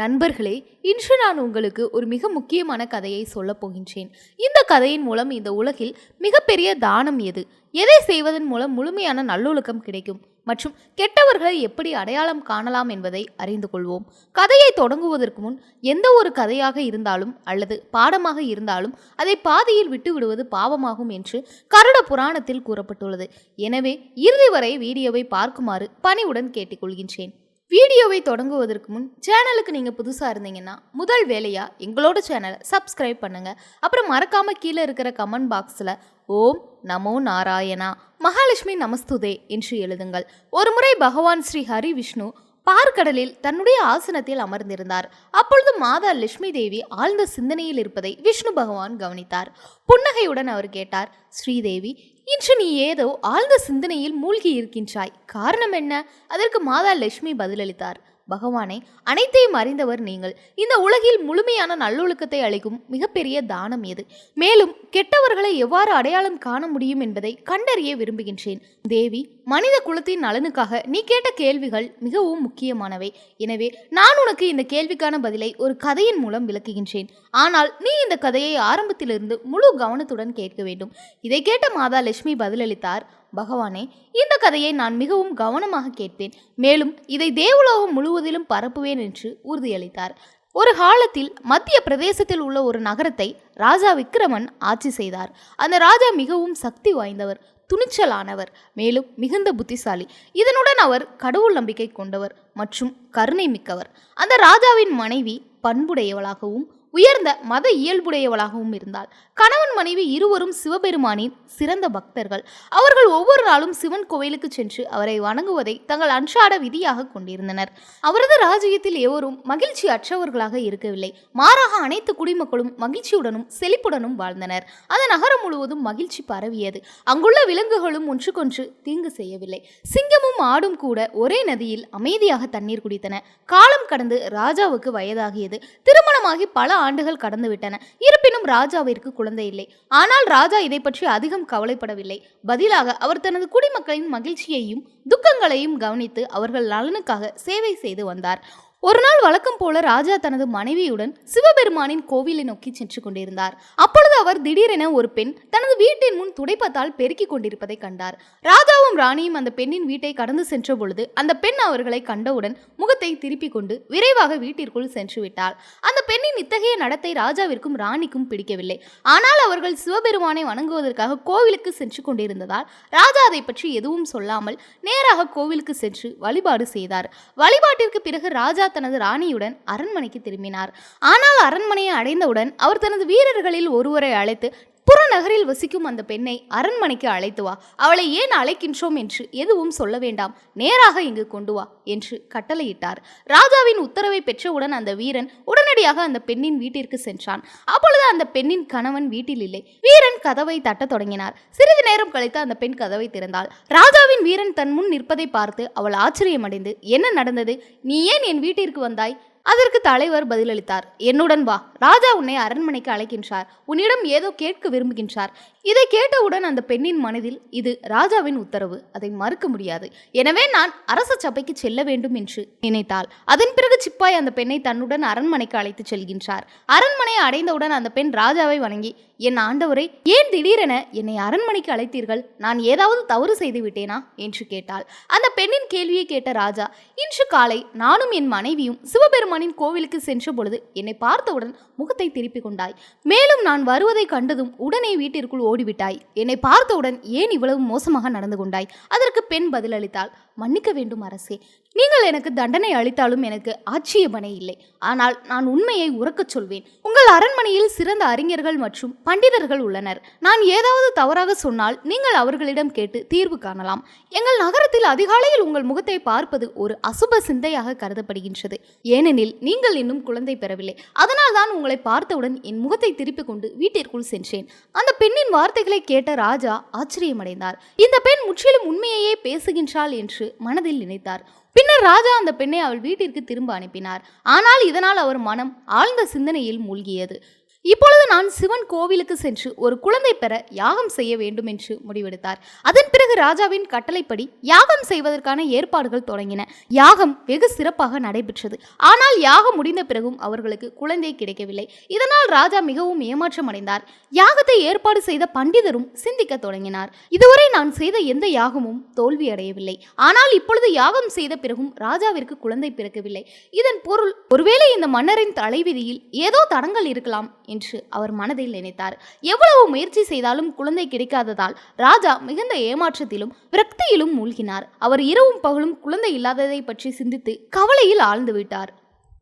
நண்பர்களே இன்று நான் உங்களுக்கு ஒரு மிக முக்கியமான கதையை சொல்லப் போகின்றேன். இந்த கதையின் மூலம் இந்த உலகில் மிகப்பெரிய தானம் எது? எதை செய்வதன் மூலம் முழுமையான நல்லொழுக்கம் கிடைக்கும்? மற்றும் கெட்டவர்களை எப்படி அடையாளம் காணலாம் என்பதை அறிந்து கொள்வோம். கதையை தொடங்குவதற்கு முன் எந்த ஒரு கதையாக இருந்தாலும் அல்லது பாடமாக இருந்தாலும் அதை பாதியில் விட்டு விடுவது பாவமாகும் என்று கருட புராணத்தில் கூறப்பட்டுள்ளது. எனவே இறுதி வரை வீடியோவை பார்க்குமாறு பணிவுடன் கேட்டுக்கொள்கின்றேன். வீடியோவை தொடங்குவதற்கு முன் சேனலுக்கு நீங்கள் புதுசாக இருந்தீங்கன்னா முதல் வேலையாக எங்களோட சேனலை சப்ஸ்கிரைப் பண்ணுங்கள் அப்புறம் மறக்காமல் கீழே இருக்கிற கமெண்ட் பாக்ஸில் ஓம் நமோ நாராயணா மகாலட்சுமி நமஸ்துதே என்று எழுதுங்கள். ஒருமுறை பகவான் ஸ்ரீ ஹரி விஷ்ணு பார்க்கடலில் தன்னுடைய ஆசனத்தில் அமர்ந்திருந்தார். அப்பொழுது மாதா லட்சுமி தேவி ஆழ்ந்த சிந்தனையில் இருப்பதை விஷ்ணு பகவான் கவனித்தார். புன்னகையுடன் அவர் கேட்டார் ஸ்ரீதேவி இன்று நீ ஏதோ ஆழ்ந்த சிந்தனையில் மூழ்கி இருக்கின்றாய். காரணம் என்ன? அதற்கு மாதா லட்சுமி பதிலளித்தார் பகவானே அனைத்தையும் அறிந்தவர் நீங்கள். இந்த உலகில் முழுமையான நல்லொழுக்கத்தை அளிக்கும் மிகப்பெரிய தானம் எது? மேலும் கெட்டவர்களை எவ்வாறு அடையாளம் காண முடியும் என்பதை கண்டறிய விரும்புகின்றேன். தேவி மனித குலத்தின் நலனுக்காக நீ கேட்ட கேள்விகள் மிகவும் முக்கியமானவை. எனவே நான் உனக்கு இந்த கேள்விக்கான பதிலை ஒரு கதையின் மூலம் விளக்குகின்றேன். ஆனால் நீ இந்த கதையை ஆரம்பத்திலிருந்து முழு கவனத்துடன் கேட்க வேண்டும். இதை கேட்ட மாதா லட்சுமி பதிலளித்தார் பகவானே இந்த கதையை நான் மிகவும் கவனமாக கேட்பேன். மேலும் இதை தேவலோகம் முழுவதிலும் பரப்புவேன் என்று உறுதியளித்தார். ஒரு காலத்தில் மத்திய பிரதேசத்தில் உள்ள ஒரு நகரத்தை ராஜா விக்ரமன் ஆட்சி செய்தார். அந்த ராஜா மிகவும் சக்தி வாய்ந்தவர் துணிச்சலானவர் மேலும் மிகுந்த புத்திசாலி. இதனுடன் அவர் கடவுள் நம்பிக்கை கொண்டவர் மற்றும் கருணை மிக்கவர். அந்த ராஜாவின் மனைவி பண்புடையவளாகவும் உயர்ந்த மத இயல்புடையவளாகவும் இருந்தாள். கணவன் மனைவி இருவரும் சிவபெருமானின் சிறந்த பக்தர்கள். அவர்கள் ஒவ்வொரு நாளும் சிவன் கோவிலுக்கு சென்று அவரை வணங்குவதை தங்கள் அன்றாட விதியாக கொண்டிருந்தனர். அவரது ராஜ்யத்தில் எவரும் மகிழ்ச்சி அற்றவர்களாக இருக்கவில்லை. மாறாக அனைத்து குடிமக்களும் மகிழ்ச்சியுடனும் செழிப்புடனும் வாழ்ந்தனர். அந்த நகரம் முழுவதும் மகிழ்ச்சி பரவியது. அங்குள்ள விலங்குகளும் ஒன்றுக்கொன்று தீங்கு செய்யவில்லை. சிங்கமும் ஆடும் கூட ஒரே நதியில் அமைதியாக தண்ணீர் குடித்தன. காலம் கடந்து ராஜாவுக்கு வயதாகியது. திருமணமாகி பல ஆண்டுகள் கடந்துவிட்டன இருப்பினும் ராஜாவிற்கு குழந்தை இல்லை. ஆனால் ராஜா இதை பற்றி அதிகம் கவலைப்படவில்லை. பதிலாக அவர் தனது குடிமக்களின் மகிழ்ச்சியையும் துக்கங்களையும் கவனித்து அவர்கள் நலனுக்காக சேவை செய்து வந்தார். ஒரு நாள் வழக்கம் போல ராஜா தனது மனைவியுடன் சிவபெருமானின் கோவிலை நோக்கி சென்று கொண்டிருந்தார். அப்பொழுது அவர் திடீரென ஒரு பெண் தனது வீட்டின் முன் துடைப்பத்தால் பெருக்கிக் கொண்டிருப்பதை கண்டார். ராஜாவும் ராணியும் அந்த பெண்ணின் வீட்டை கடந்து சென்ற பொழுது அந்த பெண் அவர்களை கண்டவுடன் முகத்தை திருப்பிக் கொண்டு விரைவாக வீட்டிற்குள் சென்று விட்டாள். அந்த பெண்ணின் இத்தகைய நடத்தை ராஜாவிற்கும் ராணிக்கும் பிடிக்கவில்லை. ஆனால் அவர்கள் சிவபெருமானை வணங்குவதற்காக கோவிலுக்கு சென்று கொண்டிருந்ததால் ராஜா அதை பற்றி எதுவும் சொல்லாமல் நேராக கோவிலுக்கு சென்று வழிபாடு செய்தார். வழிபாட்டிற்கு பிறகு ராஜா தனது ராணியுடன் அரண்மனைக்கு திரும்பினார். ஆனால் அரண்மனையை அடைந்தவுடன் அவர் தனது வீரர்களில் ஒருவரை அழைத்து புறநகரில் வசிக்கும் அந்த பெண்ணை அரண்மனைக்கு அழைத்து வா. அவளை ஏன் அழைக்கின்றோம் என்று எதுவும் சொல்ல வேண்டாம். நேராக இங்கு கொண்டு வா என்று கட்டளையிட்டார். ராஜாவின் உத்தரவை பெற்றவுடன் அந்த வீரன் உடனடியாக அந்த பெண்ணின் வீட்டிற்கு சென்றான். அப்பொழுது அந்த பெண்ணின் கணவன் வீட்டில் இல்லை. வீரன் கதவை தட்டத் தொடங்கினார். சிறிது நேரம் கழித்து அந்த பெண் கதவை திறந்தாள். ராஜாவின் வீரன் தன் முன் நிற்பதை பார்த்து அவள் ஆச்சரியமடைந்து என்ன நடந்தது? நீ ஏன் என் வீட்டிற்கு வந்தாய்? அதற்கு தலைவர் பதிலளித்தார். என்னுடன் வா. ராஜா உன்னை அரண்மனைக்கு அழைக்கின்றார். உன்னிடம் ஏதோ கேட்க விரும்புகின்றார். இதை கேட்டவுடன் அந்த பெண்ணின் மனதில் இது ராஜாவின் உத்தரவு. அதை மறுக்க முடியாது. எனவே நான் அரச சபைக்கு செல்ல வேண்டும் என்று நினைத்தாள். அதன் பிறகு சிப்பாய் அந்த பெண்ணை தன்னுடன் அரண்மனைக்கு அழைத்து செல்கின்றார். அரண்மனையை அடைந்தவுடன் அந்த பெண் ராஜாவை வணங்கி என் ஆண்டவரை ஏன் திடீரென என்னை அரண்மனைக்கு அழைத்தீர்கள்? நான் ஏதாவது தவறு செய்து விட்டேனா? என்று கேட்டாள். அந்த பெண்ணின் கேள்வியை கேட்ட ராஜா இன்று காலை நானும் என் மனைவியும் சிவபெருமானின் கோவிலுக்கு சென்ற பொழுது என்னை பார்த்தவுடன் முகத்தை திருப்பிக் கொண்டாய். மேலும் நான் வருவதை கண்டதும் உடனே வீட்டிற்குள் ஓடிவிட்டாய். என்னை பார்த்தவுடன் ஏன் இவ்வளவு மோசமாக நடந்து கொண்டாய்? அதற்கு பெண் பதிலளித்தாள். மன்னிக்க வேண்டும் அரசே. நீங்கள் எனக்கு தண்டனை அளித்தாலும் எனக்கு ஆட்சேபனை இல்லை. ஆனால் நான் உண்மையை உறக்கச் சொல்வேன். உங்கள் அரண்மனையில் சிறந்த அறிஞர்கள் மற்றும் பண்டிதர்கள் உள்ளனர். நான் ஏதாவது தவறாக சொன்னால் நீங்கள் அவர்களிடம் கேட்டு தீர்வு காணலாம். எங்கள் நகரத்தில் அதிகாலையில் உங்கள் முகத்தை பார்ப்பது ஒரு அசுப சிந்தையாக கருதப்படுகின்றது. ஏனெனில் நீங்கள் இன்னும் குழந்தை பெறவில்லை. அதனால் தான் உங்களை பார்த்தவுடன் என் முகத்தை திருப்பிக் கொண்டு வீட்டிற்குள் சென்றேன். அந்த பெண்ணின் வார்த்தைகளை கேட்ட ராஜா ஆச்சரியமடைந்தார். இந்த பெண் முற்றிலும் உண்மையையே பேசுகின்றாள் என்று மனதில் நினைத்தார். பின்னர் ராஜா அந்த பெண்ணை அவள் வீட்டிற்கு திரும்ப அனுப்பினார். ஆனால் இதனால் அவர் மனம் ஆழ்ந்த சிந்தனையில் மூழ்கியது. இப்பொழுது நான் சிவன் கோவிலுக்கு சென்று ஒரு குழந்தை பெற யாகம் செய்ய வேண்டும் என்று முடிவெடுத்தார். அதன் பிறகு ராஜாவின் கட்டளைப்படி யாகம் செய்வதற்கான ஏற்பாடுகள் தொடங்கின. யாகம் வெகு சிறப்பாக நடைபெற்றது. ஆனால் யாகம் முடிந்த பிறகும் அவர்களுக்கு குழந்தை கிடைக்கவில்லை. இதனால் ராஜா மிகவும் ஏமாற்றம் அடைந்தார். யாகத்தை ஏற்பாடு செய்த பண்டிதரும் சிந்திக்க தொடங்கினார். இதுவரை நான் செய்த எந்த யாகமும் தோல்வி அடையவில்லை. ஆனால் இப்பொழுது யாகம் செய்த பிறகும் ராஜாவிற்கு குழந்தை பிறக்கவில்லை. இதன் பொருள் ஒருவேளை இந்த மன்னரின் தலைவிதியில் ஏதோ தடங்கள் இருக்கலாம் என்று அவர் மனதில் நினைத்தார். எவ்வளவு முயற்சி செய்தாலும் குழந்தை கிடைக்காததால் ராஜா மிகுந்த ஏமாற்றத்திலும் விரக்தியிலும் மூழ்கினார். அவர் இரவும் பகலும் குழந்தை இல்லாததை பற்றி சிந்தித்து கவலையில் ஆழ்ந்து விட்டார்.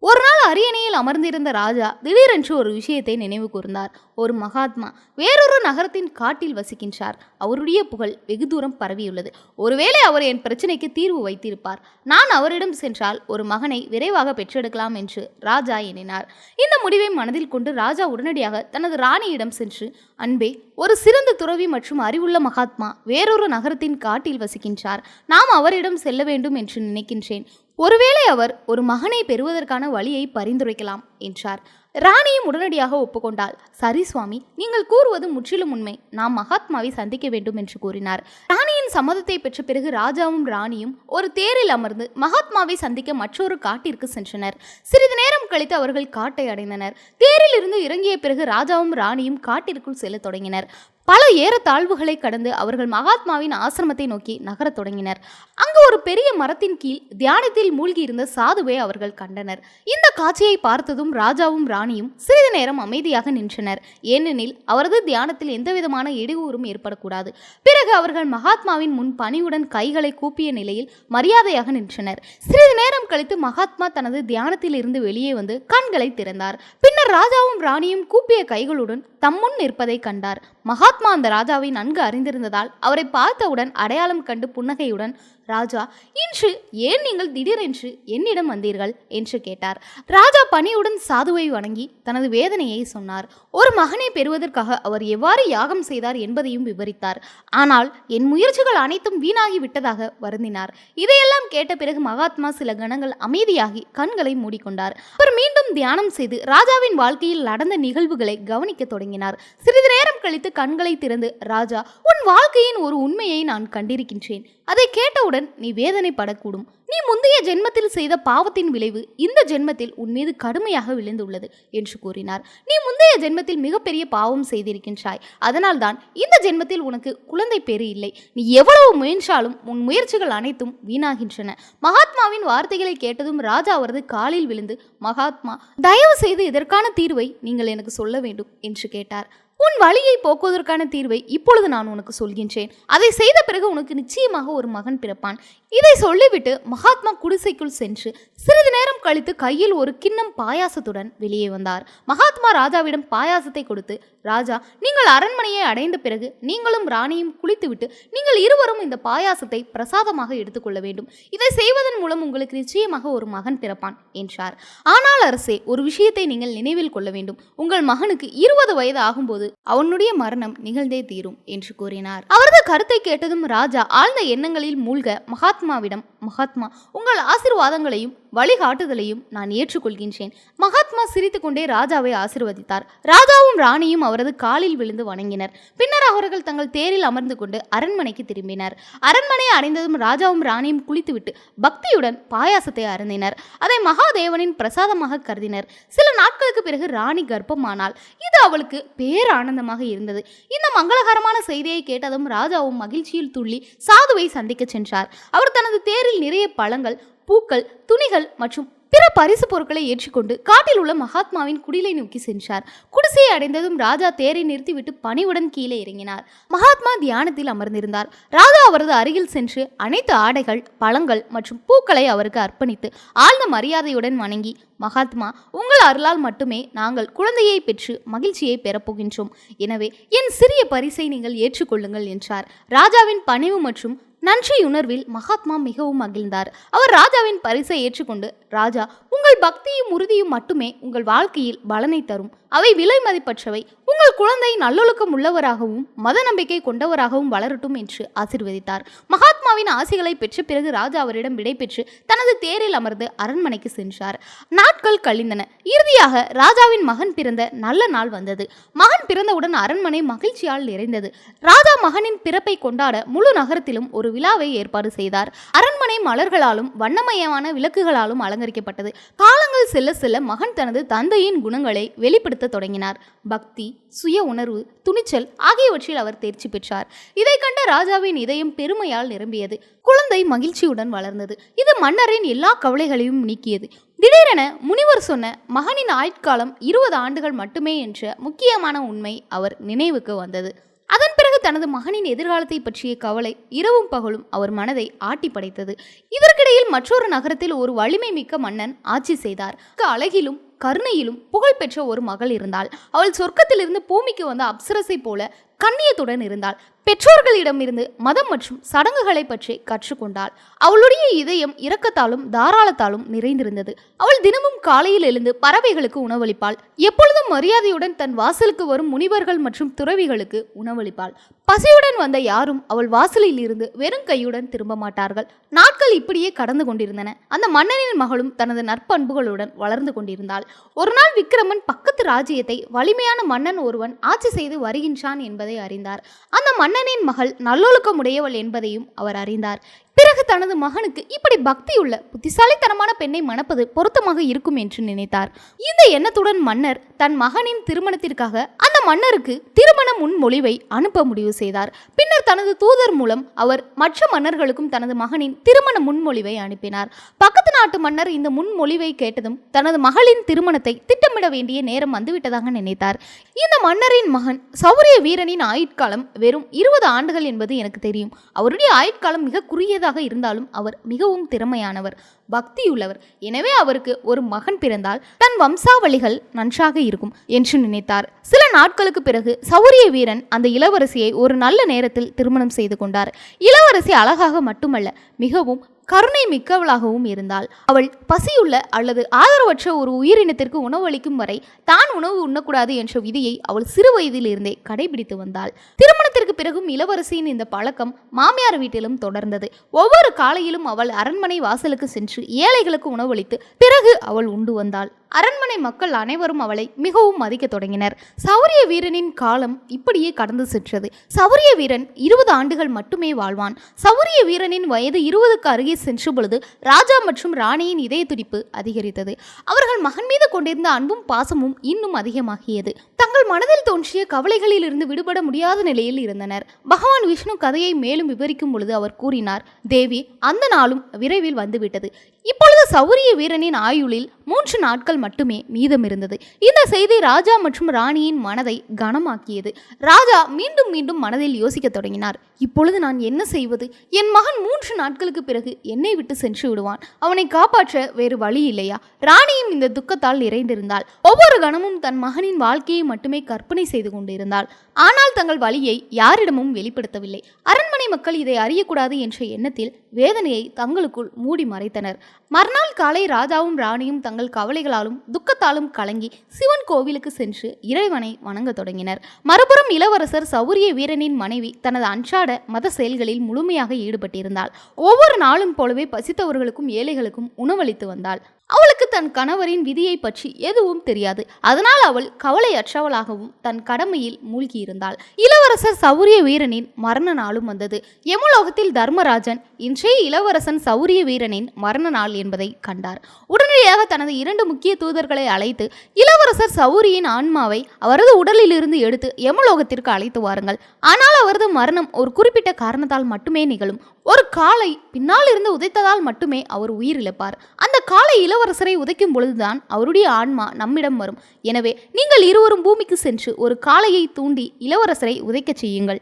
ஒரு நாள் அரியணையில் அமர்ந்திருந்த ராஜா திடீரென்று ஒரு விஷயத்தை நினைவு கூர்ந்தார். ஒரு மகாத்மா வேறொரு நகரத்தின் காட்டில் வசிக்கின்றார். அவருடைய புகழ் வெகு தூரம் பரவியுள்ளது. ஒருவேளை அவர் என் பிரச்சனைக்கு தீர்வு வைத்திருப்பார். நான் அவரிடம் சென்றால் ஒரு மகனை விரைவாக பெற்றெடுக்கலாம் என்று ராஜா எண்ணினார். இந்த முடிவை மனதில் கொண்டு ராஜா உடனடியாக தனது ராணியிடம் சென்று அன்பே ஒரு சிறந்த துறவி மற்றும் அறிவுள்ள மகாத்மா வேறொரு நகரத்தின் காட்டில் வசிக்கின்றார். நாம் அவரிடம் செல்ல வேண்டும் என்று நினைக்கின்றேன். ஒருவேளை அவர் ஒரு மகனை பெறுவதற்கான வழியை பரிந்துரைக்கலாம் என்றார். ராணியும் உடனடியாக ஒப்புக்கொண்டாள். சரி சுவாமி நீங்கள் கூறுவது முற்றிலும் உண்மை. நாம் மகாத்மாவை சந்திக்க வேண்டும் என்று கூறினார். ராணியின் சம்மதத்தை பெற்ற பிறகு ராஜாவும் ராணியும் ஒரு தேரில் அமர்ந்து மகாத்மாவை சந்திக்க மற்றொரு காட்டிற்கு சென்றனர். சிறிது நேரம் கழித்து அவர்கள் காட்டை அடைந்தனர். தேரில் இருந்து இறங்கிய பிறகு ராஜாவும் ராணியும் காட்டிற்குள் செல்லத் தொடங்கினர். பல ஏற தாழ்வுகளை கடந்து அவர்கள் மகாத்மாவின் ஆசிரமத்தை நோக்கி நகரத் தொடங்கினர். அங்கு ஒரு பெரிய மரத்தின் கீழ் தியானத்தில் மூழ்கி இருந்த சாதுவை அவர்கள் கண்டனர். இந்த காட்சியை பார்த்ததும் ராஜாவும் ராணியும் சிறிது நேரம் அமைதியாக நின்றனர். ஏனெனில் அவரது தியானத்தில் எந்தவிதமான இடையூறும் ஏற்படக்கூடாது. பிறகு அவர்கள் மகாத்மாவின் முன் பணியுடன் கைகளை கூப்பிய நிலையில் மரியாதையாக நின்றனர். சிறிது நேரம் கழித்து மகாத்மா தனது தியானத்தில் இருந்து வெளியே வந்து கண்களை திறந்தார். பின்னர் ராஜாவும் ராணியும் கூப்பிய கைகளுடன் தம்முன் நிற்பதை கண்டார். மகாத்மா அந்த ராஜாவை நன்கு அறிந்திருந்ததால் அவரை பார்த்தவுடன் அடையாளம் கண்டு புன்னகையுடன் ராஜா இன்று ஏன் நீங்கள் திடீரென்று என்னிடம் வந்தீர்கள்? என்று கேட்டார். ராஜா பணியுடன் சாதுவை வணங்கி தனது வேதனையை சொன்னார். ஒரு மகனை பெறுவதற்காக அவர் எவ்வாறு யாகம் செய்தார் என்பதையும் விவரித்தார். ஆனால் என் முயற்சிகள் அனைத்தும் வீணாகி விட்டதாக வருந்தினார். இதையெல்லாம் கேட்ட பிறகு மகாத்மா சில கணங்கள் அமைதியாகி கண்களை மூடிக்கொண்டார். அவர் மீண்டும் தியானம் செய்து ராஜாவின் வாழ்க்கையில் நடந்த நிகழ்வுகளை கவனிக்க தொடங்கினார். சிறிது நேரம் கழித்து கண்களை திறந்து ராஜா உன் வாழ்க்கையின் ஒரு உண்மையை நான் கண்டிருக்கின்றேன். அதை கேட்டவுடன் நீ வேதனைப்படக்கூடும். நீ முந்தைய ஜென்மத்தில் செய்த பாவத்தின் விளைவு இந்த ஜென்மத்தில் உன் மீது கடுமையாக விழுந்துள்ளது என்று கூறினார். நீ முந்தைய ஜென்மத்தில் மிகப்பெரிய பாவம் செய்திருக்கின்றாய். அதனால்தான் இந்த ஜென்மத்தில் உனக்கு குழந்தை பேறு இல்லை. நீ எவ்வளவு முயன்றாலும் உன் முயற்சிகள் அனைத்தும் வீணாகின்றன. மகாத்மாவின் வார்த்தைகளை கேட்டதும் ராஜா அவரது காலில் விழுந்து மகாத்மா தயவு செய்து இதற்கான தீர்வை நீங்கள் எனக்கு சொல்ல வேண்டும் என்று கேட்டார். உன் வழியை போக்குவதற்கான தீர்வை இப்பொழுது நான் உனக்கு சொல்கின்றேன். அதை செய்த பிறகு உனக்கு நிச்சயமாக ஒரு மகன் பிறப்பான். இதை சொல்லிவிட்டு மகாத்மா குடிசைக்குள் சென்று சிறிது நேரம் கழித்து கையில் ஒரு கிண்ணம் பாயாசத்துடன் வெளியே வந்தார். மகாத்மா ராஜாவிடம் பாயாசத்தை கொடுத்து ராஜா நீங்கள் அரண்மனையை அடைந்த பிறகு நீங்களும் ராணியும் குளித்துவிட்டு நீங்கள் இருவரும் இந்த பாயாசத்தை பிரசாதமாக எடுத்துக்கொள்ள வேண்டும். இதை செய்வதன் மூலம் உங்களுக்கு நிச்சயமாக ஒரு மகன் பிறப்பான் என்றார். ஆனால் அரசே ஒரு விஷயத்தை நீங்கள் நினைவில் கொள்ள வேண்டும். உங்கள் மகனுக்கு இருபது வயது ஆகும்போது அவனுடைய மரணம் நிகழ்ந்தே தீரும் என்று கூறினார். அவரது கருத்தை கேட்டதும் ராஜா ஆழ்ந்த எண்ணங்களில் மூழ்க மகாத்மா மகாத்மாவிடம் மகாத்மா உங்கள் ஆசிர்வாதங்களையும் வழிகாட்டுதலையும் நான் ஏற்றுக்கொள்கின்றேன். மகாத்மா சிரித்துக்கொண்டே ராஜாவை ஆசிர்வதித்தார். ராஜாவும் ராணியும் அவரது காலில் விழுந்து வணங்கினர். பின்னர் அவர்கள் தங்கள் தேரில் அமர்ந்து கொண்டு அரண்மனைக்கு திரும்பினர். அரண்மனை அடைந்ததும் ராஜாவும் ராணியும் குளித்துவிட்டு பக்தியுடன் பாயாசத்தை அருந்தினர். அதை மகாதேவனின் பிரசாதமாக கருதினர். சில நாட்களுக்கு பிறகு ராணி கர்ப்பமானாள். இது அவளுக்கு பேரானந்தமாக இருந்தது. இந்த மங்களகரமான செய்தியை கேட்டதும் ராஜாவும் மகிழ்ச்சியில் துள்ளி சாதுவை சந்திக்க சென்றார். அவர் தனது தேரில் நிறைய பழங்கள் பூக்கள் துணிகள் மற்றும் பிற பரிசு பொருட்களை ஏற்றிக்கொண்டு காட்டில் உள்ள மகாத்மாவின் குடிலை நோக்கி சென்றார். குடிசையை அடைந்ததும் ராஜா தேரை நிறுத்திவிட்டு பணிவுடன் கீழே இறங்கினார். மகாத்மா தியானத்தில் அமர்ந்திருந்தார். ராஜா அவரது அருகில் சென்று அனைத்து ஆடைகள் பழங்கள் மற்றும் பூக்களை அவருக்கு அர்ப்பணித்து ஆழ்ந்த மரியாதையுடன் வணங்கி மகாத்மா உங்கள் அருளால் மட்டுமே நாங்கள் குழந்தையை பெற்று மகிழ்ச்சியை பெறப்போகின்றோம் எனவே என் சிறிய பரிசை நீங்கள் ஏற்றுக்கொள்ளுங்கள் என்றார். ராஜாவின் பணிவு மற்றும் நன்றியுணர்வில் மகாத்மா மிகவும் மகிழ்ந்தார். அவர் ராஜாவின் பரிசை ஏற்றுக்கொண்டு ராஜா உங்கள் பக்தியும் உறுதியும் மட்டுமே உங்கள் வாழ்க்கையில் பலனை தரும். அவை விலை மதிப்பற்றவை. உங்கள் குழந்தை நல்லொழுக்கம் உள்ளவராகவும் மத நம்பிக்கை கொண்டவராகவும் வளரட்டும் என்று ஆசிர்வதித்தார். மகாத்மாவின் ஆசைகளை பெற்ற பிறகு ராஜா அவரிடம் விடைபெற்று தனது தேரில் அமர்ந்து அரண்மனைக்கு சென்றார். நாட்கள் கழிந்தன. இறுதியாக ராஜாவின் மகன் பிறந்த நல்ல நாள் வந்தது. மகன் பிறந்தவுடன் அரண்மனை மகிழ்ச்சியால் நிறைந்தது. ராஜா மகனின் பிறப்பை கொண்டாட முழு நகரத்திலும் ஒரு விழாவை ஏற்பாடு செய்தார். அரண்மனை மலர்களாலும் வண்ணமயமான விளக்குகளாலும் அலங்கரிக்கப்பட்டது. காலங்கள் செல்ல செல்ல மகன் தனது தந்தையின் குணங்களை வெளிப்படுத்த தொடங்கினார். பக்தி சுய உணர்வு துணிச்சல் ஆகியவற்றில் அவர் தேர்ச்சி பெற்றார். இதை கண்ட ராஜாவின் இதயம் பெருமையால் நிரம்பியது. குழந்தை மகிழ்ச்சியுடன் வளர்ந்தது. இது மன்னரின் எல்லா கவலைகளையும் நீக்கியது. திடீரென முனிவர் சொன்ன மகனின் ஆயுட்காலம் இருபது ஆண்டுகள் மட்டுமே என்ற முக்கியமான உண்மை அவர் நினைவுக்கு வந்தது. அதன் பிறகு தனது மகனின் எதிர்காலத்தை பற்றிய கவலை இரவும் பகலும் அவர் மனதை ஆட்டி படைத்தது. இதற்கிடையில் மற்றொரு நகரத்தில் ஒரு வலிமை மிக்க மன்னன் ஆட்சி செய்தார். அழகிலும் கருணையிலும் புகழ்பெற்ற ஒரு மகள் இருந்தாள். அவள் சொர்க்கத்திலிருந்து பூமிக்கு வந்த அப்சரசை போல கண்ணியத்துடன் இருந்தாள். பெற்றோர்களிடமிருந்து மதம் மற்றும் சடங்குகளை பற்றி கற்றுக்கொண்டாள். அவளுடைய இதயம் இரக்கத்தாலும் தாராளத்தாலும் நிறைந்திருந்தது. அவள் தினமும் காலையில் எழுந்து பறவைகளுக்கு உணவளிப்பாள். எப்பொழுதும் மரியாதையுடன் தன் வாசலுக்கு வரும் முனிவர்கள் மற்றும் துறவிகளுக்கு உணவளிப்பாள். பசியுடன் வந்த யாரும் அவள் வாசலில் இருந்து வெறும் கையுடன் திரும்ப மாட்டார்கள். நாட்கள் இப்படியே கடந்து கொண்டிருந்தன. அந்த மன்னனின் மகளும் தனது நற்பண்புகளுடன் வளர்ந்து கொண்டிருந்தாள். ஒரு நாள் விக்ரமன் பக்கத்து ராஜ்யத்தை வலிமையான மன்னன் ஒருவன் ஆட்சி செய்து வருகின்றான் என்பதை அறிந்தார். அந்த மன்னனின் மகள் நல்லொழுக்கமுடையவள் என்பதையும் அவர் அறிந்தார். பிறகு தனது மகனுக்கு இப்படி பக்தியுள்ள புத்திசாலித்தனமான பெண்ணை மணப்பது பொருத்தமாக இருக்கும் என்று நினைத்தார். இந்த எண்ணத்துடன் மன்னர் தன் மகனின் திருமணத்திற்காக அந்த மன்னருக்கு திருமண முன்மொழிவை அனுப்ப முடிவு செய்தார். பின்னர் தனது தூதர் மூலம் அவர் மற்ற மன்னர்களுக்கும் தனது மகனின் திருமண முன்மொழிவை அனுப்பினார். பக்கத்து நாட்டு மன்னர் இந்த முன்மொழிவை கேட்டதும் தனது மகளின் திருமணத்தை திட்டமிட வேண்டிய நேரம் வந்துவிட்டதாக நினைத்தார். இந்த மன்னரின் மகன் சௌரிய வீரனின் ஆயுட்காலம் வெறும் இருபது ஆண்டுகள் என்பது எனக்கு தெரியும். அவருடைய ஆயுட்காலம் மிக குறுகியதாக இருந்தாலும் அவர் மிகவும் திறமையானவர் பக்தியுள்ளவர். எனவே அவருக்கு ஒரு மகன் பிறந்தால் தன் வம்சாவளிகள் நன்றாக இருக்கும் என்று நினைத்தார். சில நாட்களுக்கு பிறகு சௌரிய வீரன் அந்த இளவரசியை ஒரு நல்ல நேரத்தில் திருமணம் செய்து கொண்டார். இளவரசி அழகாக மட்டுமல்ல மிகவும் கருணை மிக்கவளாகவும் இருந்தாள். அவள் பசியுள்ள அல்லது ஆதரவற்ற ஒரு உயிரினத்திற்கு உணவளிக்கும் வரை தான் உணவு உண்ணக்கூடாது என்ற விதியை அவள் சிறு வயதிலிருந்தே கடைபிடித்து வந்தாள். திருமணத்திற்கு பிறகும் இளவரசியின் இந்த பழக்கம் மாமியார் வீட்டிலும் தொடர்ந்தது. ஒவ்வொரு காலையிலும் அவள் அரண்மனை வாசலுக்கு சென்று ஏழைகளுக்கு உணவளித்து பிறகு அவள் உண்டு வந்தாள். அரண்மனை மக்கள் அனைவரும் அவளை மிகவும் மதிக்க தொடங்கினர். சௌரிய வீரனின் காலம் இப்படியே கடந்து சென்றது. சௌரிய வீரன் இருபது ஆண்டுகள் மட்டுமே வாழ்வான். சௌரிய வீரனின் வயது இருபதுக்கு அருகே சென்ற பொழுது ராஜா மற்றும் ராணியின் இதய துடிப்பு அதிகரித்தது. அவர்கள் மகன் மீது கொண்டிருந்த அன்பும் பாசமும் இன்னும் அதிகமாகியது. தங்கள் மனதில் தோன்றிய கவலைகளில் இருந்து விடுபட முடியாத நிலையில் இருந்தனர். பகவான் விஷ்ணு கதையை மேலும் விவரிக்கும் பொழுது அவர் கூறினார் தேவி அந்த நாளும் விரைவில் வந்துவிட்டது. இப்பொழுது சௌரிய வீரனின் ஆயுளில் மூன்று நாட்கள் மட்டுமே மீதம் இருந்தது. இந்த செய்தி ராஜா மற்றும் ராணியின் மனதை கனமாக்கியது. ராஜா மீண்டும் மீண்டும் மனதில் யோசிக்க தொடங்கினார். இப்பொழுது நான் என்ன செய்வது? என் மகன் மூன்று நாட்களுக்கு பிறகு என்னை விட்டு சென்று விடுவான். அவனை காப்பாற்ற வேறு வழி இல்லையா ராணியும் இந்த துக்கத்தால் நிறைந்திருந்தாள். ஒவ்வொரு கணமும் தன் மகனின் வாழ்க்கையை மட்டுமே கற்பனை செய்து கொண்டிருந்தாள். ஆனால் தங்கள் வழியை யாரிடமும் வெளிப்படுத்தவில்லை. அரண்மனை மக்கள் இதை அறியக்கூடாது என்ற எண்ணத்தில் வேதனையை தங்களுக்குள் மூடி மறைத்தனர். மறுநாள் காலை ராஜாவும் ராணியும் தங்கள் கவலைகளாலும் துக்கத்தாலும் கலங்கி சிவன் கோவிலுக்கு சென்று இறைவனை வணங்க தொடங்கினர். மறுபுறம் இளவரசர் சௌரிய வீரனின் மனைவி தனது அன்றாட மத செயல்களில் முழுமையாக ஈடுபட்டிருந்தாள். ஒவ்வொரு நாளும் போலவே பசித்தவர்களுக்கும் ஏழைகளுக்கும் உணவளித்து வந்தாள். அவளுக்கு தன் கணவரின் விதியை பற்றி எதுவும் தெரியாது. அதனால் அவள் கவலையற்றவளாகவும் தன் கடமையில் மூழ்கியிருந்தாள். இளவரசர் சௌரிய வீரனின் மரண நாளும் வந்தது. யமுலோகத்தில் தர்மராஜன் இன்றைய இளவரசன் சௌரிய வீரனின் மரண நாள் என்பதை கண்டார். உடனடியாக தனது இரண்டு முக்கிய தூதர்களை அழைத்து இளவரசர் சௌரியின் ஆன்மாவை அவரது உடலிலிருந்து எடுத்து யமுலோகத்திற்கு அழைத்து வாருங்கள். ஆனால் அவரது மரணம் ஒரு குறிப்பிட்ட காரணத்தால் மட்டுமே நிகழும். ஒரு காலை பின்னால் இருந்து உதைத்ததால் மட்டுமே அவர் உயிரிழப்பார் அந்த காலை இளவரசரை உதைக்கும் பொழுதுதான் அவருடைய ஆன்மா நம்மிடம் வரும். எனவே நீங்கள் இருவரும் பூமிக்கு சென்று ஒரு காளையை தூண்டி இளவரசரை உதைக்கச் செய்யுங்கள்.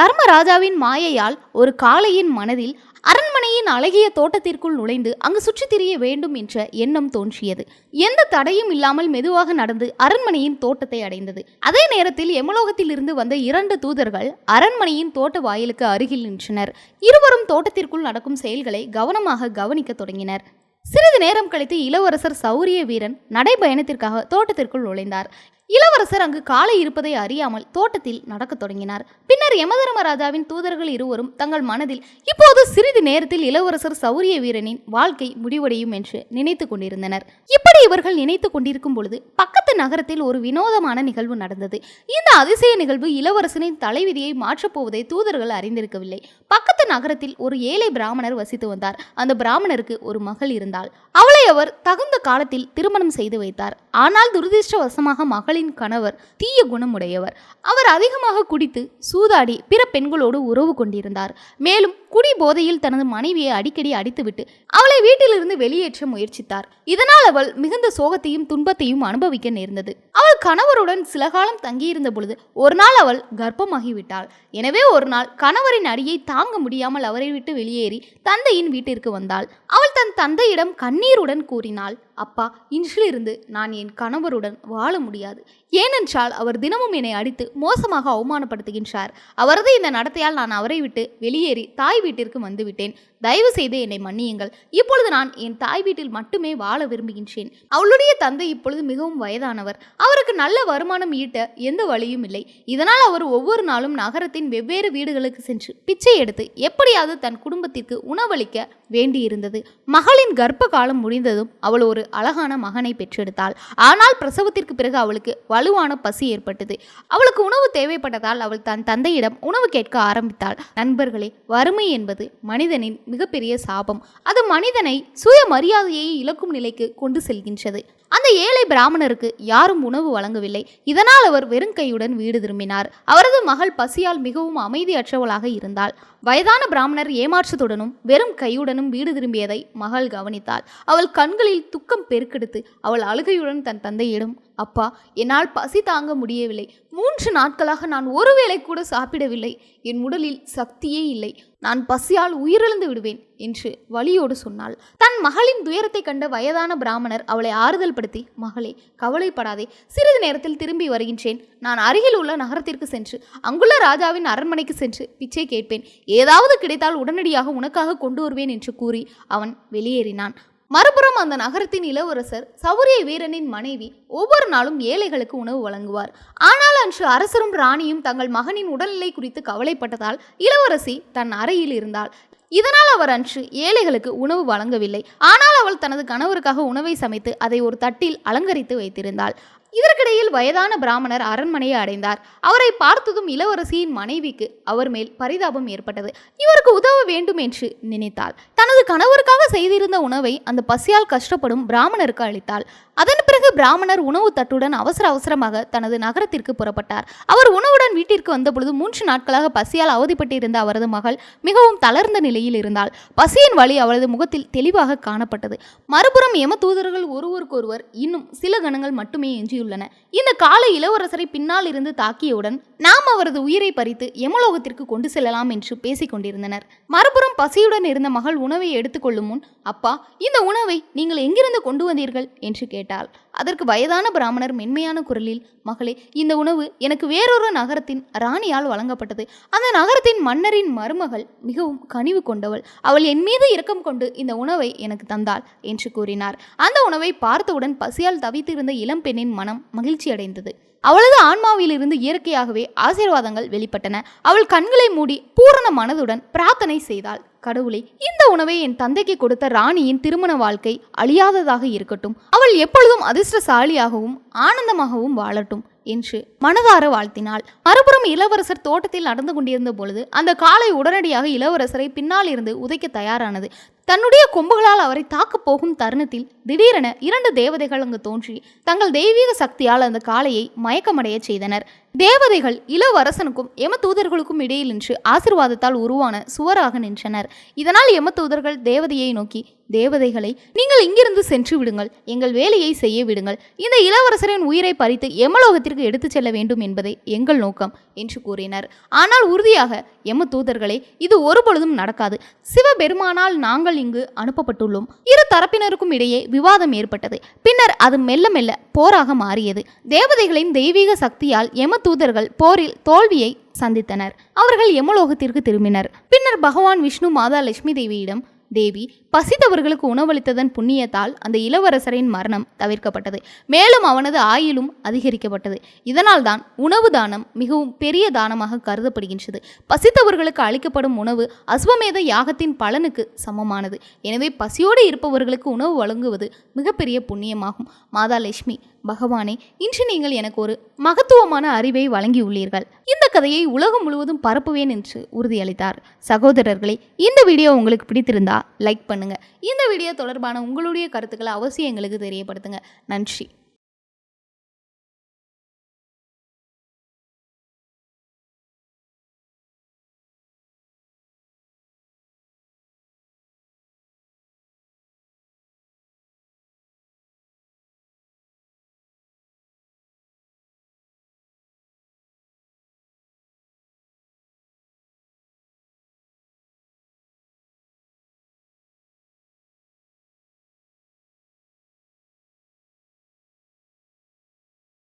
தர்மராஜாவின் மாயையால் ஒரு காளையின் மனதில் அரண்மனையின் அழகிய தோட்டத்திற்குள் நுழைந்து அங்கு சுற்றித் திரிய வேண்டும் என்ற எண்ணம் தோன்றியது. எந்த தடையும் இல்லாமல் மெதுவாக நடந்து அரண்மனையின் தோட்டத்தை அடைந்தது. அதே நேரத்தில் எமலோகத்தில் இருந்து வந்த இரண்டு தூதர்கள் அரண்மனையின் தோட்ட வாயிலுக்கு அருகில் நின்றனர். இருவரும் தோட்டத்திற்குள் நடக்கும் செயல்களை கவனமாக கவனிக்க தொடங்கினர். சிறிது நேரம் கழித்து இளவரசர் சௌரிய வீரன் நடைபயணத்திற்காக தோட்டத்திற்குள் நுழைந்தார். இளவரசர் அங்கு காலை இருப்பதை அறியாமல் தோட்டத்தில் நடக்கத் தொடங்கினார். பின்னர் யமதர்மராஜாவின் தூதர்கள் இருவரும் தங்கள் மனதில் இப்போது சிறிது நேரத்தில் இளவரசர் சௌரிய வீரனின் வாழ்க்கை முடிவடையும் என்று நினைத்து கொண்டிருந்தனர். இப்படி இவர்கள் நினைத்து கொண்டிருக்கும் பொழுது பக்கத்து நகரத்தில் ஒரு வினோதமான நிகழ்வு நடந்தது. இந்த அதிசய நிகழ்வு இளவரசனின் தலைவிதியை மாற்றப் போவதை தூதர்கள் அறிந்திருக்கவில்லை. பக்கத்து நகரத்தில் ஒரு ஏழை பிராமணர் வசித்து வந்தார். அந்த பிராமணருக்கு ஒரு மகள் இருந்தாள். அவள் அவர் தகுந்த காலத்தில் திருமணம் செய்து வைத்தார். ஆனால் துரதிருஷ்டவசமாக மகளின் கணவர் தீய குணமுடையவர். அவர் அதிகமாக குடித்து சூதாடி பிற பெண்களோடு உறவு கொண்டிருந்தார். மேலும் குடி போதையில் தனது மனைவியை அடிக்கடி அடித்துவிட்டு அவளை வீட்டிலிருந்து வெளியேற்ற முயற்சித்தார். இதனால் அவள் மிகுந்த சோகத்தையும் துன்பத்தையும் அனுபவிக்க நேர்ந்தது. அவள் கணவருடன் சில காலம் தங்கியிருந்த பொழுது ஒரு நாள் அவள் கர்ப்பமாகிவிட்டாள். எனவே ஒரு நாள் கணவரின் அடியை தாங்க முடியாமல் அவரை விட்டு வெளியேறி தந்தையின் வீட்டிற்கு வந்தாள். அவள் தன் தந்தையிடம் கண்ணீருடன் கூறினாள். அப்பா இன்றிலிருந்து நான் என் கணவருடன் வாழ முடியாது. ஏனென்றால் அவர் தினமும் என்னை அடித்து மோசமாக அவமானப்படுத்துகின்றார். அவரது இந்த நடத்தையால் நான் அவரை விட்டு வெளியேறி தாய் வீட்டிற்கு வந்துவிட்டேன். தயவு செய்து என்னை மன்னியுங்கள். இப்பொழுது நான் என் தாய் வீட்டில் மட்டுமே வாழ விரும்புகின்றேன். அவளுடைய தந்தை இப்பொழுது மிகவும் வயதானவர். அவருக்கு நல்ல வருமானம் ஈட்ட எந்த வழியும் இல்லை. இதனால் அவர் ஒவ்வொரு நாளும் நகரத்தின் வெவ்வேறு வீடுகளுக்கு சென்று பிச்சை எடுத்து எப்படியாவது தன் குடும்பத்திற்கு உணவளிக்க வேண்டியிருந்தது. மகளின் கர்ப்ப காலம் முடிந்ததும் அவள் ஒரு அழகான மகனை பெற்றெடுத்தாள். ஆனால் பிரசவத்திற்கு பிறகு அவளுக்கு வலுவான பசி ஏற்பட்டது. அவளுக்கு உணவு தேவைப்பட்டதால் அவள் தன் தந்தையிடம் உணவு கேட்க ஆரம்பித்தாள். நண்பர்களே வறுமை என்பது மனிதனின் மிகப்பெரிய சாபம். அது மனிதனை சுயமரியாதையை இழக்கும் நிலைக்கு கொண்டு செல்கின்றது. அந்த ஏழை பிராமணருக்கு யாரும் உணவு வழங்கவில்லை. இதனால் அவர் வெறும் கையுடன் வீடு திரும்பினார். அவரது மகள் பசியால் மிகவும் அமைதியற்றவளாக இருந்தாள். வயதான பிராமணர் ஏமாற்றத்துடனும் வெறும் கையுடனும் வீடு திரும்பியதை மகள் கவனித்தாள். அவள் கண்களில் துக்கம் பெருக்கெடுத்து அவள் அழுகையுடன் தன் தந்தையிடம் அப்பா என்னால் பசி தாங்க முடியவில்லை. மூன்று நாட்களாக நான் ஒருவேளை கூட சாப்பிடவில்லை. என் உடலில் சக்தியே இல்லை. நான் பசியால் உயிரிழந்து விடுவேன் என்று வழியோடு சொன்னாள். தன் மகளின் துயரத்தை கண்ட வயதான பிராமணர் அவளை ஆறுதல் படுத்தி மகளே கவலைப்படாதே. சிறிது நேரத்தில் திரும்பி வருகின்றேன். நான் அருகில் உள்ள நகரத்திற்கு சென்று அங்குள்ள ராஜாவின் அரண்மனைக்கு சென்று பிச்சை கேட்பேன். ஏதாவது கிடைத்தால் உடனடியாக உனக்காக கொண்டு வருவேன் என்று கூறி அவன் வெளியேறினான். மறுபுறம் அந்த நகரத்தின் இளவரசர் சௌரிய வீரனின் மனைவி ஒவ்வொரு நாளும் ஏழைகளுக்கு உணவு வழங்குவார். ஆனால் அன்று அரசரும் ராணியும் தங்கள் மகனின் உடல்நிலை குறித்து கவலைப்பட்டதால் இளவரசி தன் அறையில் இருந்தாள். இதனால் அவர் அன்று ஏழைகளுக்கு உணவு வழங்கவில்லை. ஆனால் அவள் தனது கணவருக்காக உணவை சமைத்து அதை ஒரு தட்டில் அலங்கரித்து வைத்திருந்தாள். இதற்கிடையில் வயதான பிராமணர் அரண்மனையை அடைந்தார். அவரை பார்த்ததும் இளவரசியின் மனைவிக்கு அவர் மேல் பரிதாபம் ஏற்பட்டது. இவருக்கு உதவ வேண்டும் என்று நினைத்தாள். தனது கணவருக்காக செய்திருந்த உணவை அந்த பசியால் கஷ்டப்படும் பிராமணருக்கு அளித்தாள். அதன் பிறகு பிராமணர் உணவு தட்டுடன் அவசர அவசரமாக தனது நகரத்திற்கு புறப்பட்டார். அவர் உணவுடன் வீட்டிற்கு வந்தபொழுது மூன்று நாட்களாக பசியால் அவதிப்பட்டிருந்த அவரது மகள் மிகவும் தளர்ந்த நிலையில் இருந்தாள். பசியின் வழி அவளது முகத்தில் தெளிவாக காணப்பட்டது. மறுபுறம் எம தூதர்கள் ஒருவருக்கொருவர் இன்னும் சில கணங்கள் மட்டுமே எஞ்சியுள்ளன இந்த கால இளவரசரை பின்னால் இருந்து தாக்கியவுடன் நாம் அவரது உயிரை பறித்து யமலோகத்திற்கு கொண்டு செல்லலாம் என்று பேசிக் கொண்டிருந்தனர். மறுபுறம் பசியுடன் இருந்த மகள் உணவை எடுத்துக்கொள்ளும் முன் அப்பா இந்த உணவை நீங்கள் எங்கிருந்து கொண்டு வந்தீர்கள்? என்று கேட்டாள். அதற்கு வயதான பிராமணர் மென்மையான குரலில் மகளே இந்த உணவு எனக்கு வேறொரு நகரத்தின் ராணியால் வழங்கப்பட்டது. அந்த நகரத்தின் மன்னரின் மருமகள் மிகவும் கனிவு கொண்டவள். அவள் என் மீது இரக்கம் கொண்டு இந்த உணவை எனக்கு தந்தாள் என்று கூறினார். அந்த உணவை பார்த்தவுடன் பசியால் தவித்திருந்த இளம்பெண்ணின் மனம் மகிழ்ச்சி அடைந்தது அவளது ஆன்மாவிலிருந்து இயற்கையாகவே ஆசீர்வாதங்கள் வெளிப்பட்டன. அவள் கண்களை மூடி பூரண மனதுடன் பிரார்த்தனை செய்தாள். கடவுளே இந்த உணவை என் தந்தைக்கு கொடுத்த ராணியின் திருமண வாழ்க்கை அழியாததாக இருக்கட்டும். அவள் எப்பொழுதும் அதிர்ஷ்டசாலியாகவும் ஆனந்தமாகவும் வாழட்டும் என்று மனதார வாழ்த்தினாள். மறுபுறம் இளவரசர் தோட்டத்தில் நடந்து கொண்டிருந்த பொழுது அந்த காளை உடனடியாக இளவரசரை பின்னால் இருந்து உதைக்க தயாரானது. தன்னுடைய கொம்புகளால் அவரை தாக்கப் போகும் தருணத்தில் திடீரென இரண்டு தேவதைகள் அங்கு தோன்றி தங்கள் தெய்வீக சக்தியால் அந்த காளையை மயக்கமடைய செய்தனர். தேவதைகள் இளவரசனுக்கும் எம தூதர்களுக்கும் இடையில் நின்று ஆசிர்வாதத்தால் உருவான சுவராக நின்றனர். இதனால் எம தூதர்கள் தேவதையை நோக்கி தேவதைகளை நீங்கள் இங்கிருந்து சென்று விடுங்கள். எங்கள் வேலையை செய்ய விடுங்கள். இந்த இளவரசரின் உயிரை பறித்து எமலோகத்திற்கு எடுத்துச் செல்ல வேண்டும் என்பதே எங்கள் நோக்கம் என்று கூறினர். ஆனால் உறுதியாக எம தூதர்களே இது ஒருபொழுதும் நடக்காது. சிவபெருமானால் நாங்கள் இங்கு அனுப்பப்பட்டுள்ளோம். இரு தரப்பினருக்கும் இடையே விவாதம் ஏற்பட்டது. பின்னர் அது மெல்ல மெல்ல போராக மாறியது. தேவதைகளின் தெய்வீக சக்தியால் எம தூதர்கள் போரில் தோல்வியை சந்தித்தனர். அவர்கள் யமலோகத்திற்கு திரும்பினர். பின்னர் பகவான் விஷ்ணு மாதா லட்சுமி தேவியிடம் தேவி பசித்தவர்களுக்கு உணவளித்ததன் புண்ணியத்தால் அந்த இளவரசரின் மரணம் தவிர்க்கப்பட்டது. மேலும் அவனது ஆயுளும் அதிகரிக்கப்பட்டது. இதனால்தான் உணவு தானம் மிகவும் பெரிய தானமாக கருதப்படுகின்றது. பசித்தவர்களுக்கு அளிக்கப்படும் உணவு அஸ்வமேத யாகத்தின் பலனுக்கு சமமானது. எனவே பசியோடு இருப்பவர்களுக்கு உணவு வழங்குவது மிகப்பெரிய புண்ணியமாகும். மாதா லட்சுமி பகவானே இன்று நீங்கள் எனக்கு ஒரு மகத்துவமான அறிவை வழங்கியுள்ளீர்கள். இந்த கதையை உலகம் முழுவதும் பரப்புவேன் என்று உறுதியளித்தார். சகோதரர்களே இந்த வீடியோ உங்களுக்கு பிடித்திருந்தா லைக் பண்ணுங்கள் இந்த வீடியோ தொடர்பான உங்களுடைய கருத்துக்களை அவசியம் எங்களுக்கு தெரியப்படுத்துங்க. நன்றி.